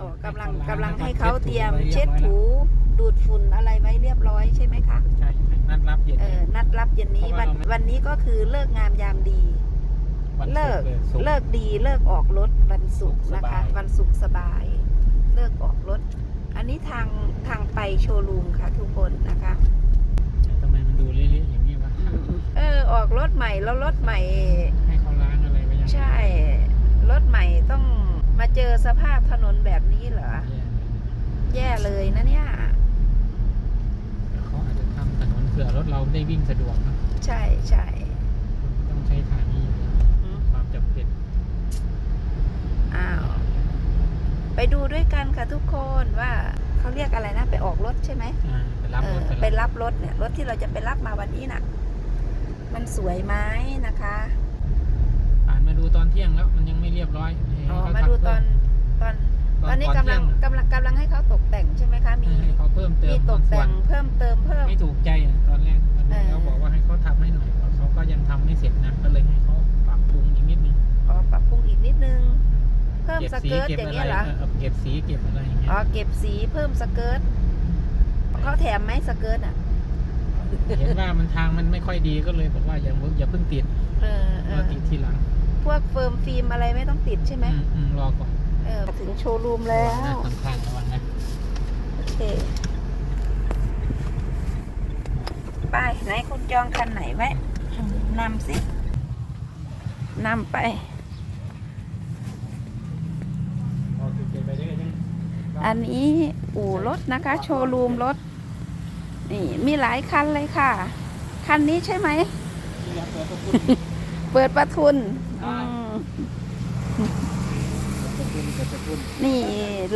อ๋อกำลังกำลังให้เขาเตรียมเช็ดถูดูดฝุ่นอะไรไว้เรียบร้อยใช่ไหมคะใช่นัดรับเย็นเออนัดรับเย็นนี้เพวัราะนว่าเราไม่วันนี้ก็คือเลิกงามยามดีวันเลิกศุร์เลิกดีเลิกออกรถวันศุกร์นะคะสบายวันศุกร์สบาย เลิกออกรถ อันนี้ทางทางไปโชว์รูมค่ะ ทุกคนนะคะทำไมมันดูเละๆอย่างนี้วะเออออกรถใหม่แล้วรถใหม่ ให้เขาล้างอะไรไว้ยังใช่รถใหม่ต้องมา เจอสภาพถนนแบบนี้เหรอ แย่เลยแย่เลยนะเนี่ยเดี๋ยวเขาอาจจะทำถนนเผื่อรถเราได้วิ่งสะดวกนะใช่ใช่ต้องใช้ทางนี้อยู่แล้วอืมความจำเป็นอ้าวไปดูด้วยกันค่ะทุกคนว่าเขาเรียกอะไรนะไปออกรถใช่ไหมอ่าไปรับเอรอถไปรับรถเนี่ยรถที่เราจะไปรับมาวันนี้น่ะ มันสวยไหมนะคะ ผ่านมาดูตอนเที่ยงแล้วมันยังไม่เรียบร้อย ตอนตอนทำตอนนี้กำลังเที่ยกำลังกำลังให้เขาตกแต่งใช่ไหมคะเอมีอให้เขาเพิ่มเติมีมตกแต่งบางเพิ่มเติมเพิ่ส่วมนไม่ถูกใจอะตอนแรกวันนี้เออเขาบอกว่าให้เขาทำให้หน่อยเพราะเขาก็ยังทำไม่เสร็จนะก็เลยให้เขาปรับปรุงอีกนิดนึงอ๋อปรับปรุงอีกนิดนึงเพิ่มเก็บสสีเกิร์ตเก็บอย่างอะไรเงี้ยเหรอเออเก็บสีเก็บอะไรอย่างเงี้ยอ๋อเก็บสีเพิ่มสเกิร์ตเขาแถมไหมสเกิร์ตอะเห็นว่ามันทางมันไม่ค่อยดีก็เลยบอกว่าอย่าอย่าเพิ่งติดเออเอมาอติดทีหลัง พวกเฟิร์มฟิล์มอะไรไม่ต้องติดใช่ไหมอืมอืมรอก่อนเออถึงโชว์รูมแล้วหน้าข้างๆระวังนะโอเค ไปไหนคุณจองคันไหนไว้นำสินำไปพอติดไปได้ยังอันนี้อู่รถนะคะ โชว์รูมรถ นี่มีหลายคันเลยค่ะ คันนี้ใช่ไหมที่ยังเปิดประตู เปิดประทุนใช่ อืมนี่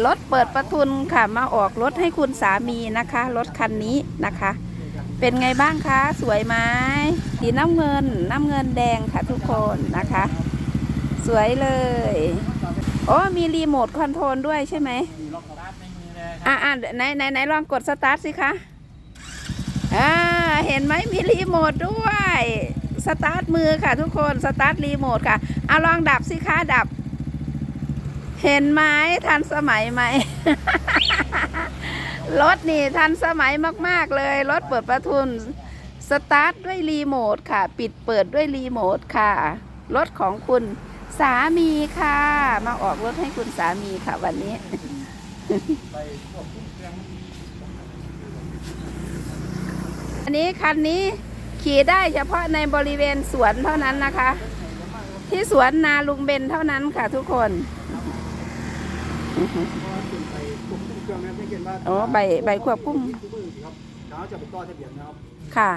รถเปิดประทุนค่ะ มาออกรถให้คุณสามีนะคะ รถคันนี้นะคะ เป็นไงบ้างคะ สวยไหมสีน้ำเงิน น้ำเงินแดงค่ะทุกคนนะคะ สวยเลยโอ้มีรีโมทคอนโทรลด้วยใช่ไหมมีล็อกสตาร์ทไม่มีเลยครับอ่าอ่าไหนไหนไหนลองกดสตาร์ทสิคะอ่าเห็นไหมมีรีโมทด้วย สตาร์ทมือค่ะทุกคน สตาร์ทรีโมทค่ะเอาลองดับสิคะดับ เห็นไหมทันสมัยไหมรถนี่ทันสมัยมาก ๆ เลย รถเปิดประทุน สตาร์ทด้วยรีโมทค่ะ ปิดเปิดด้วยรีโมทค่ะ รถของคุณสามีค่ะ มาออกรถให้คุณสามีค่ะวันนี้ อันนี้คันนี้ ขี่ได้เฉพาะในบริเวณสวนเท่านั้นนะคะ ที่สวนนาลุงเบนเท่านั้นค่ะทุกคนไปควบคุมเครื่องนะครับไม่เห็นว่าอ๋อใบใบควบคุมทุกมือสิครับเช้าจะไปต่อทะเบียนนะครับค่ะ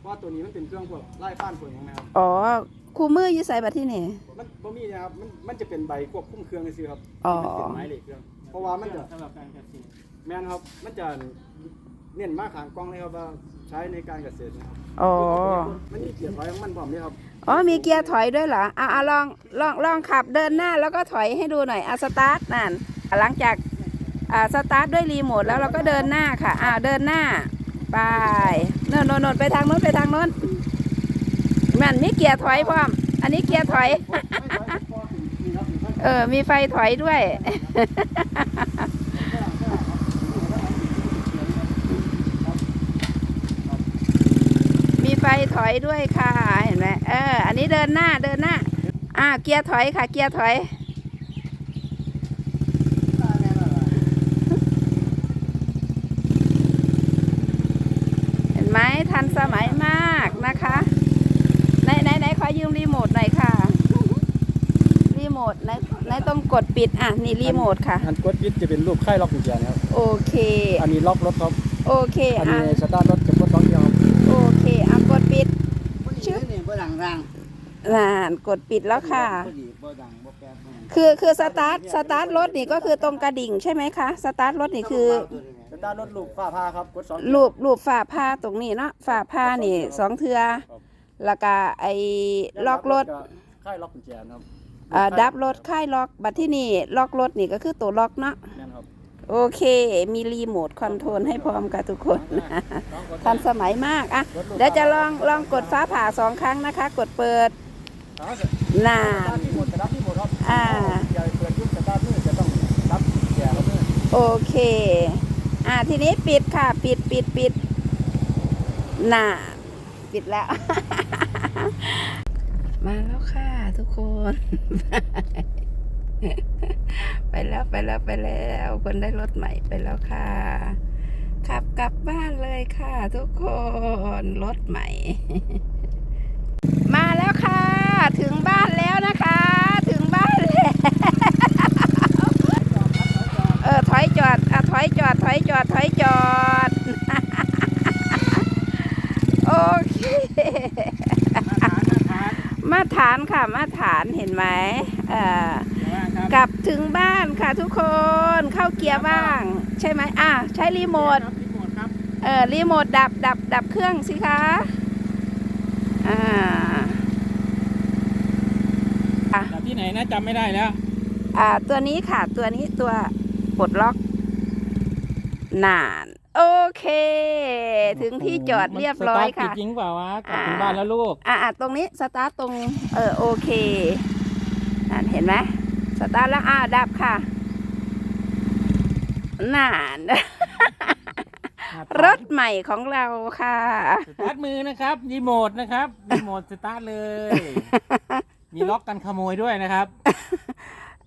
เพราะว่าตัวนี้มันเป็นเครื่องพวกไล่ฟ้านผลของนะครับอ๋อคู่มืออยู่ใส่บัตรที่นี่มันบ่มีนะครับมันมันจะเป็นใบควบคุมเครื่องซื่อๆครับอ๋อมันเป็นไม้เหล็กเครื่องเพราะว่ามันจะสำหรับการเกษตรแม่นครับ มันจะ เน้นมากขางกล้องเลยครับว่าใช้ในการเกษตรนะครับอ๋อ มันมีเกียร์ถอยของมันพร้อมนี่ครับอ๋อมีเกียร์ถอยด้วยเหรออะอะลองลองลองขับเดินหน้าแล้วก็ถอยให้ดูหน่อยอะสตาร์ทนั่นอะหลังจากอ่าสตาร์ทด้วยรีโมทแล้วเราก็เดินหน้าค่ะอ่าเดินหน้าไปโน่นโน่นโน่นไปทางโน้นไปทางโน้นมันมีเกียร์ถอยพร้อม อันนี้เกียร์ถอย เออ มีไฟถอยด้วย มีไฟถอยด้วยค่ะ เห็นไหมเออ อันนี้เดินหน้าเดินหน้า อ่า เกียร์ถอยค่ะ เกียร์ถอย เห็นไหมทันสมัยมากนะคะไหนไหนไหนขอยืมรีโมทหน่อยค่ะ รีโมทไหนไหนต้องกดปิด อะ นี่รีโมทค่ะ อันกดปิดจะเป็นรูปไข่ล็อกกุญแจนะครับ โอเค อันนี้ล็อกรถครับ โอเค อันอะ นี้สตาร์ทรถจะกดล็อกเดียวครับ โอเค อะ กดปิด ชื่อนี่ บ่ดังรังน่านกดปิดแล้วค่ะ บ่ดีบ่ดังบ่แปลบ่ดังคือคือสตาร์ทสตาร์ทรถนี่ก็คือตรงกระดิ่งใช่ไหมคะสตาร์ทรถนี่คือสตาร์ทรถลูกฝ้าผ้าครับกดสองรูปรูปฝาผ้าตรงนี้เนาะฝาผ้านี่สองเทือแล้วก็ไอ้ล็อกรถไข่ล็อกกุญแจนะครับอ่าดับรถค่ายล็อกบัดที่นี่ล็อกรถนี่ก็คือตัวล็อกเนาะ แม่นครับ โอเค มีรีโมทคอนโทรลให้พร้อมกับทุกคนทันสมัยมากอะเดี๋ยวจะลองลองกดฟ้าผ่าสองครั้งนะคะ กดเปิดถ้าสน่าตาร์ทที่หมดจะรับที่หมดครับอ่าอย่าเปิดยุบสตาร์ทนี่จะต้องรับกุญแจโอเค อ่าทีนี้ปิดค่ะ ปิดปิดปิดน่าปิดแล้ว มาแล้วค่ะทุกคนไป แล้วไปแล้วไปแล้วคนได้รถใหม่ไปแล้วค่ะ ขับกลับบ้านเลยค่ะ ทุกคนรถใหม่ มาแล้วค่ะ ถึงบ้านแล้วนะคะ ถึงบ้านแล้วเออถอยจอดอะถอยจอด ถอยจอด ถอยจอด โอเคมาฐานมาฐานมาฐานค่ะมาฐานเห็นไหมเอ่อ กลับถึงบ้านค่ะทุกคนเข้าเกียร์บ้าง ใช่ไหมอะใช้รีโมทครับรีโมทครับเออรีโมทดับดับดับเครื่องสิคะอ่าอะจากที่ไหนนะจำไม่ได้แล้วอ่าตัวนี้ค่ะตัวนี้ตัวปลดล็อกนานโอเค ถึงที่จอดเรียบร้อยมันสตาค่ะติดจริงเปล่าวะกลับอ่าถึงบ้านแล้วลูกอะอะตรงนี้สตาร์ทตรงเออโอเคนั่นเห็นไหม สตาร์ทแล้วอ่าดับค่ะนานรถใหม่ของเราค่ะ สตาร์ทมือนะครับรีโมทนะครับรีโมทสตาร์ทเลย มีล็อกกันขโมยด้วยนะครับ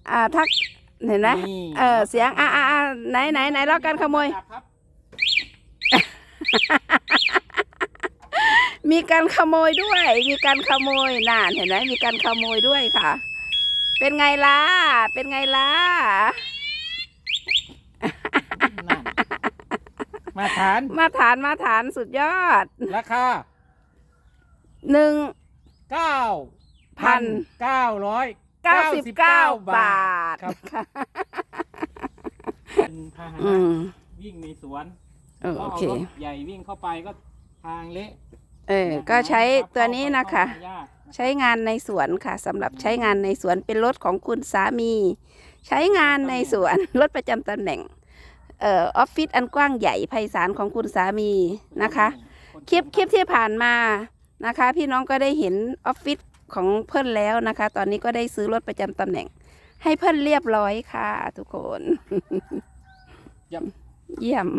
อ่าทักเห็นไหมนี่เออเสียงอ่าอ่าอ่าไหนไหนไหนล็อกการขโมยครับมีการขโมยด้วย มีการขโมยน่านเห็นไหมมีการขโมยด้วยค่ะ เป็นไงล่ะ เป็นไงล่ะนั่นมาฐาน มาฐานมาฐานสุดยอด ราคาหนึ่งเก้าพันเก้าร้อยเก้าสิบเก้าบาทครับเป็นพาหอืนะมวิ่งในสวนเออก็โอเอาเครถใหญ่วิ่งเข้าไปก็ทางเละเออ ก็ใช้ตัวนี้นะคะเข้าไปยาก ใช้งานในสวนค่ะสำหรับใช้งานในสวนเป็นรถของคุณสามี ใช้งานในสวนรถประจำตำแหน่งเอ่อออฟฟิศอันกว้างใหญ่ไพศาลของคุณสามีนะคะ คลิปคลิปที่ผ่านมานะคะ พี่น้องก็ได้เห็นออฟฟิศของเพื่อนแล้วนะคะ ตอนนี้ก็ได้ซื้อรถประจำตำแหน่ง ให้เพื่อนเรียบร้อยค่ะ ทุกคน เยี่ยม เยี่ยม